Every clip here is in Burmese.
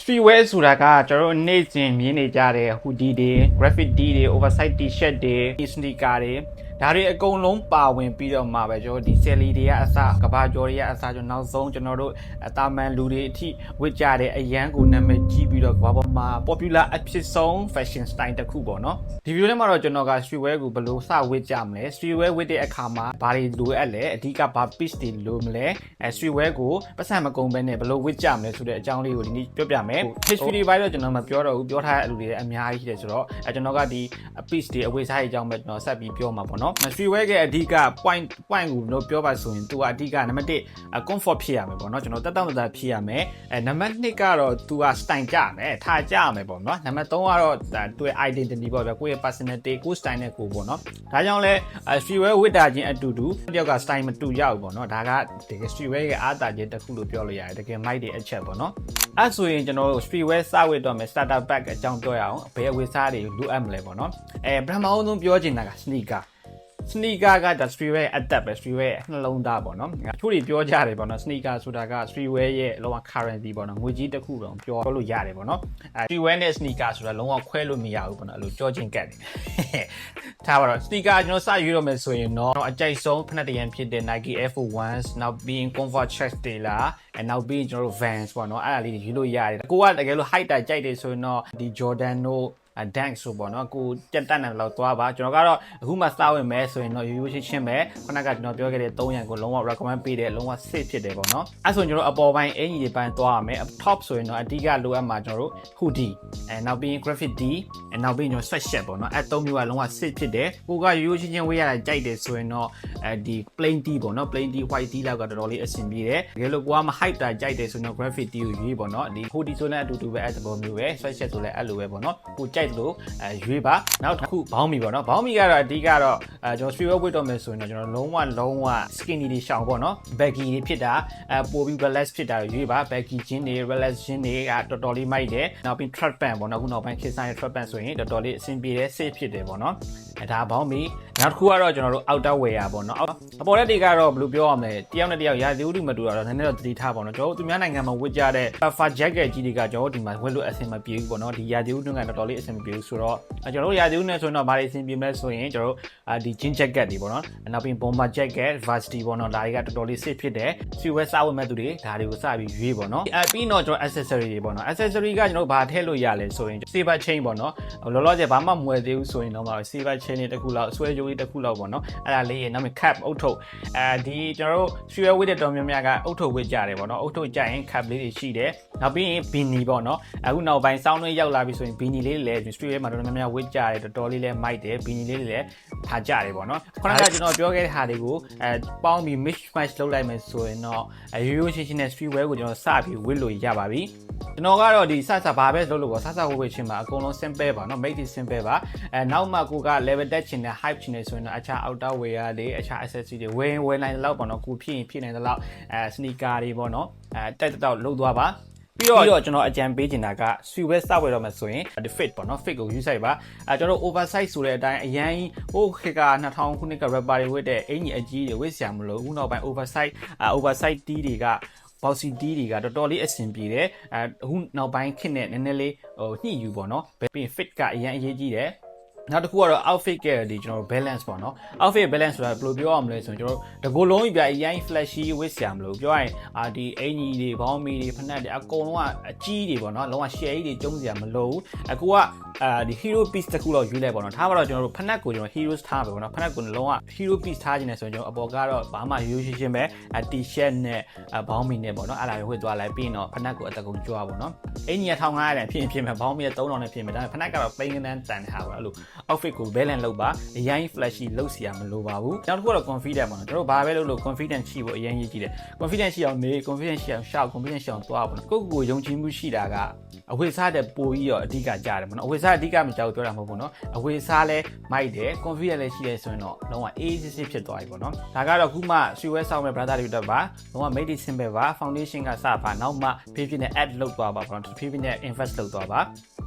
streetwear ဆိုတာကကျွန်တော်တို့နေ့စဉ်မြင်နေကြတဲ့ hoodie တွေ graphic tee တွေ oversize t-shirt တွေ sneaker တွေဒါတွေအကုန်လုံးပါဝင်ပြီးတော့မှပဲကျွန်တော်တို့ဒီ selly တွေကအစကဘာကျော်တွေကအစကျွန်တော်နောက်ဆုံးကျွန်တော်တို့အတာမန်လူတွေအထိဝတ်ကြတဲ့အရန်ကိုနာမည်ကြီးပြီးတော့ကဘာပေါ်မှာ popular အဖြစ်ဆုံး fashion style တစ်ခုပေါ့နော်ဒီ video ထဲမှာတော့ကျွန်တော်က streetwear ကိုဘယ်လိုစဝတ်ကြမလဲ streetwear ဝတ်တဲ့အခါမှာဘာတွေလိုအပ်လဲအဓိကဘာ piece တွေလိုမလဲအဲ streetwear ကိုပတ်စံမကုန်ဘဲနဲ့ဘယ်လိုဝတ်ကြမလဲဆိုတဲ့အကြောင်းလေးကိုဒီနေ့ပြောပြမယ် history တွေပိုင်းတော့ကျွန်တော်မပြောတော့ဘူးပြောထားတဲ့လူတွေလည်းအများကြီးရှိတယ်ဆိုတော့အဲကျွန်တော်ကဒီ piece တွေအဝတ်စားတွေအကြောင်းပဲကျွန်တော်ဆက်ပြီးပြောမှာပေါ့နော် streetwear ရဲ့အဓိက point point ကိုတော့ပြောပါဆိုရင်သူကအဓိကနံပါတ်1 comfort ဖြစ်ရမယ်ပေါ့နော်ကျွန်တော်တက်တောင့်တသားဖြစ်ရမယ်အဲနံပါတ်2ကတော့သူက style ကြမယ်ထားကြမယ်ပေါ့နော်နံပါတ်3ကတော့သူရဲ့ identity ပေါ့ဗျာကိုယ့်ရဲ့ personality ကိုယ် style နဲ့ကိုယ်ပေါ့နော်ဒါကြောင့်လဲ streetwear ဝတ်တာချင်းအတူတူတယောက်က style မတူရဘူးပေါ့နော်ဒါကတကယ် streetwear ရဲ့အားတာချင်းတစ်ခုလို့ပြောလို့ရတယ်တကယ် mic တွေအချက်ပေါ့နော်အဲ့ဆိုရင်ကျွန်တော်တို့ streetwear စဝတ်တော့မယ် starter pack အကြောင်းပြောရအောင်ဘယ်အဝတ်စားတွေလိုအပ်မလဲပေါ့နော်အဲပထမအောင်ဆုံးပြောချင်တာက sneaker sneaker ကဒါ streetwear အသက်ပဲ streetwear နှလုံးသားပေါ့နော်ချို့တွေပြောကြတယ်ပေါ့နော် sneaker ဆိုတာက streetwear ရဲ့လောက currency ပေါ့နော်ငွေကြီးတစ်ခုတော့ပြောလို့ရတယ်ပေါ့နော်အဲ streetwear နဲ့ sneaker ဆိုတာလုံးဝခွဲလို့မရဘူးပေါ့နော်အဲ့လိုကြောချင်းကတ်တယ်ထားပါတော့ sneaker ကျွန်တော်စရွေးတော့မယ်ဆိုရင်တော့အကြိုက်ဆုံးဖက်တရန်ဖြစ်တဲ့ Nike Air Force 1s နောက်ပြီးရင် Comfort Check တွေလားအဲနောက်ပြီးရင်ကျွန်တော်တို့ Vans ပေါ့နော်အဲ့ဒါလေးတွေယူလို့ရတယ်ကိုကတကယ်လို့ height တာကြိုက်တယ်ဆိုရင်တော့ဒီ Jordan တို့ dank ဆိုပေါ့နော်ကိုကြက်တက်နေတော့သွားပါကျွန်တော်ကတော့အခုမှစဝင်မယ်ဆိုရင်တော့ရိုးရိုးရှင်းရှင်းပဲခုနကကျွန်တော်ပြောခဲ့တဲ့3ရန်ကိုလုံးဝ recommend ပေးတယ်လုံးဝ safe ဖြစ်တယ်ပေါ့နော်အဲဆိုရင်ကျွန်တော်အပေါ်ပိုင်းအင်ကြီးတွေပိုင်းသွားရမယ် top ဆိုရင်တော့အဓိကလိုအပ်မှာကျွန်တော်တို့ hoodie အဲနောက်ပြီး graphic tee အဲနောက်ပြီးကျွန်တော် sweatshirt ပေါ့နော်အဲ3မျိုးကလုံးဝ safe ဖြစ်တယ်ကိုကရိုးရိုးရှင်းရှင်းဝေးရတာကြိုက်တယ်ဆိုရင်တော့အဲဒီ plain tee ပေါ့နော် plain tee white tee လောက်ကတော်တော်လေးအဆင်ပြေတယ်တကယ်လို့ကိုကမ hype တာကြိုက်တယ်ဆိုရင်တော့ graphic tee ကိုရွေးပေါ့နော်ဒီ hoodie ဆိုလည်းအတူတူပဲအဲသဘောမျိုးပဲ sweatshirt ဆိုလည်းအဲ့လိုပဲပေါ့နော်ကိုကြိုက်လို့အဲရွေးပါနောက်တစ်ခုဘောင်းမီပေါ့နော်ဘောင်းမီကတော့အဓိကတော့အဲကျွန်တော် streetwear ဝတ်တော့မယ်ဆိုရင်တော့ကျွန်တော်လုံးဝလုံးဝ skinny တွေရှောင်ပေါ့နော် baggy တွေဖြစ်တာအဲပိုပြီး relax ဖြစ်တာရွေးပါ baggy ချင်းတွေ relax ချင်းတွေကတော်တော်လေးမိုက်တယ်နောက်ပြီး track pant ပေါ့နော်ခုနောက်ပိုင်းခေတ်ဆိုင် track pant ဆိုရင်တော်တော်လေးအဆင်ပြေတယ် safe ဖြစ်တယ်ပေါ့နော် အဲဒါဘောင်းမီနောက်တစ်ခုကတော့ကျွန်တော်တို့ outer wear ပေါ့နော်အပေါ်လက်တွေကတော့ဘယ်လိုပြောရမလဲတယောက်နဲ့တယောက်ရာသီဥတုမတူတော့နည်းနည်းတော့သတိထားပါတော့ကျွန်တော်တို့သူများနိုင်ငံမှာဝတ်ကြတဲ့ puffer jacket ကြီးတွေကကျွန်တော်တို့ဒီမှာဝတ်လို့အဆင်မပြေဘူးပေါ့နော်ဒီရာသီဥတုကတော်တော်လေးအဆင်မပြေဘူးဆိုတော့ကျွန်တော်တို့ရာသီဥတုနဲ့ဆိုရင်တော့ဘာတွေအဆင်ပြေမလဲဆိုရင်ကျွန်တော်တို့ဒီ jean jacket တွေပေါ့နော်နောက်ပြီး bomber jacket varsity ပေါ့နော်ဒါတွေကတော်တော်လေး safe ဖြစ်တယ် sweater စားဝတ်မဲ့သူတွေဒါတွေကိုစပြီးရွေးပေါ့နော်အဲပြီးတော့ကျွန်တော် accessory တွေပေါ့နော် accessory ကကျွန်တော်တို့ဘာထည့်လို့ရလဲဆိုရင် saber chain ပေါ့နော်လောလောဆယ်ဘာမှမဝယ်သေးဘူးဆိုရင်တော့ saber chain chain တွေတစ်ခုလောက်အဆွဲရိုးလေးတစ်ခုလောက်ပေါ့နော်အဲ့ဒါလေးရေနောက်မှ cap အုတ်ထုတ်အဲဒီကျွန်တော်တို့ fuel weight တော်များများကအုတ်ထုတ်ဝေ့ကြတယ်ပေါ့နော်အုတ်ထုတ်ကြရင် cap လေးတွေရှိတယ်နောက်ပြီးရင် beanie ပေါ့နော်အခုနောက်ပိုင်းစောင်းတွေရောက်လာပြီဆိုရင် beanie လေးတွေလည်း street ထဲမှာတော်တော်များများဝေ့ကြတယ်တော်တော်လေးလည်းမိုက်တယ် beanie လေးတွေလည်းထားကြတယ်ပေါ့နော်ခုနကကျွန်တော်ပြောခဲ့တဲ့ဟာတွေကိုအဲပေါင်းပြီး mix match လုပ်လိုက်မယ်ဆိုရင်တော့ရိုးရိုးရှင်းရှင်းနဲ့ street wear ကိုကျွန်တော်စပြီးဝေ့လို့ရပါပြီကျွန်တော်ကတော့ဒီစစဘာပဲလုပ်လို့ပေါ့စစဝေ့ဝေ့ချင်းမှာအကုန်လုံး simple ပါနော် make it simple ပါအဲနောက်မှကိုက level ပဲတက်ချင်တယ် hype ချင်တယ်ဆိုရင်တော့အခြား outer wear တွေအခြား accessory တွေဝယ်ဝယ်နိုင်တဲ့လောက်ပေါ့နော်ကိုဖြစ်ရင်ဖြစ်နိုင်တဲ့လောက်အဲ sneaker တွေပေါ့နော်အဲတက်တက်လောက်သွားပါပြီးတော့ပြီးတော့ကျွန်တော်အကြံပေးချင်တာက sweat စဝယ်တော့မှဆိုရင် the fit ပေါ့နော် fit ကိုယူဆိုင်ပါအဲကျွန်တော် oversize ဆိုတဲ့အတိုင်းအရင်ဟိုခေတ်က2000ခုနှစ်က rapper တွေဝတ်တဲ့အင်ကြီးအကြီးတွေဝတ်ဆရာမလို့အခုနောက်ပိုင်း oversize oversize T တွေကဘောက်စီတီးတွေကတော်တော်လေးအဆင်ပြေတယ်အဲအခုနောက်ပိုင်းခစ်နဲ့နည်းနည်းလေးဟိုညှိယူပေါ့နော်ပြီးရင် fit ကအရင်အရေးကြီးတယ် နောက်တစ်ခုကတော့ outfit ကဒီကျွန်တော်တို့ balance ပေါ့နော် outfit balance ဆိုတာဘယ်လိုပြောရမလဲဆိုရင်ကျွန်တော်တို့တကိုယ်လုံးကြီးပြအရင် flashy ဝတ်ဆရာမလို့ပြောရရင်အာဒီအင်ကြီးတွေဘောင်းမီတွေဖနက်တွေအကုန်လုံးကအကြီးတွေပေါ့နော်လုံးဝ share ကြီးတွေကျုံးစရာမလိုဘူးအကူက အာဒီ hero piece တစ်ခုတော့ယူလိုက်ပေါ့နော်ထားပါတော့ကျွန်တော်တို့ဖနက်ကိုကျွန်တော် heroes ထားပါပေါ့နော်ဖနက်ကိုလုံးဝ hero piece ထားခြင်းနဲ့ဆိုရင်ကျွန်တော်အပေါ်ကတော့ဘာမှရိုးရှင်းရှင်းပဲ t-shirt နဲ့ဘောင်းမီနဲ့ပေါ့နော်အဲ့ဒါတွေဝတ်သွားလိုက်ပြီးတော့ဖနက်ကိုအတကုံကြွားပေါ့နော်အင်ကြီး1500တန်ဖြစ်ဖြစ်မဲ့ဘောင်းမီက3000နဲ့ဖြစ်မဲ့ဒါပေမဲ့ဖနက်ကတော့ပိန်းကန်းတန်တန်ထားပါအဲ့လို outfit ကို balance လုပ်ပါအရင် flashy လုပ်စီရမလိုပါဘူးနောက်တစ်ခုကတော့ confident ပေါ့နော်ကျွန်တော်ဘာပဲလုပ်လို့ confident ရှိဖို့အရင်ရေးကြည့်တယ် confident ရှိအောင်နေ confident ရှိအောင်ရှောက် confident ရှိအောင်သွားပေါ့နော်ကိုယ့်ကိုယ်ယုံကြည်မှုရှိတာကအဝိစားတဲ့ပိုပြီးတော့အဓိကကြားတယ်ပေါ့နော်အဝိစားအဓိကမကြောက်ပြောတာမဟုတ်ဘူးနော်အဝိစားလဲမိုက်တယ် confident လည်းရှိတယ်ဆိုရင်တော့လုံးဝ easy စစ်စစ်ဖြစ်သွားပြီပေါ့နော်ဒါကတော့ခုမှ sweat ဆောင်းမဲ့ brother တွေတော့ပါလုံးဝ made it simple ပါ foundation ကစပါနောက်မှဖြည်းဖြည်းနဲ့ add လုပ်သွားပါပေါ့နော်ဖြည်းဖြည်းနဲ့ invest လုပ်သွားပါ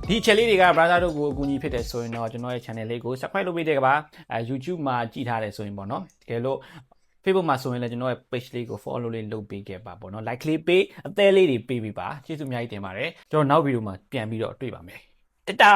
ဒီချက်လေးတွေက brother တို့ကိုအကူအညီဖြစ်တယ်ဆိုရင်တော့ကျွန်တော်ရဲ့ channel လေးကို subscribe လုပ်ပေးတဲ့ကပါအဲ YouTube မှာကြည့်ထားတယ်ဆိုရင်ပေါ့နော်တကယ်လို့ Facebook မှာဆိုရင်လည်းကျွန်တော်ရဲ့ page လေးကို follow လေးလုပ်ပေးခဲ့ပါပေါ့နော် like လေးပေးအသေးလေးတွေပေးပြီးပါကျေးဇူးအများကြီးတင်ပါတယ်ကျွန်တော်နောက်ဗီဒီယိုမှာပြန်ပြီးတော့တွေ့ပါမယ် တတာ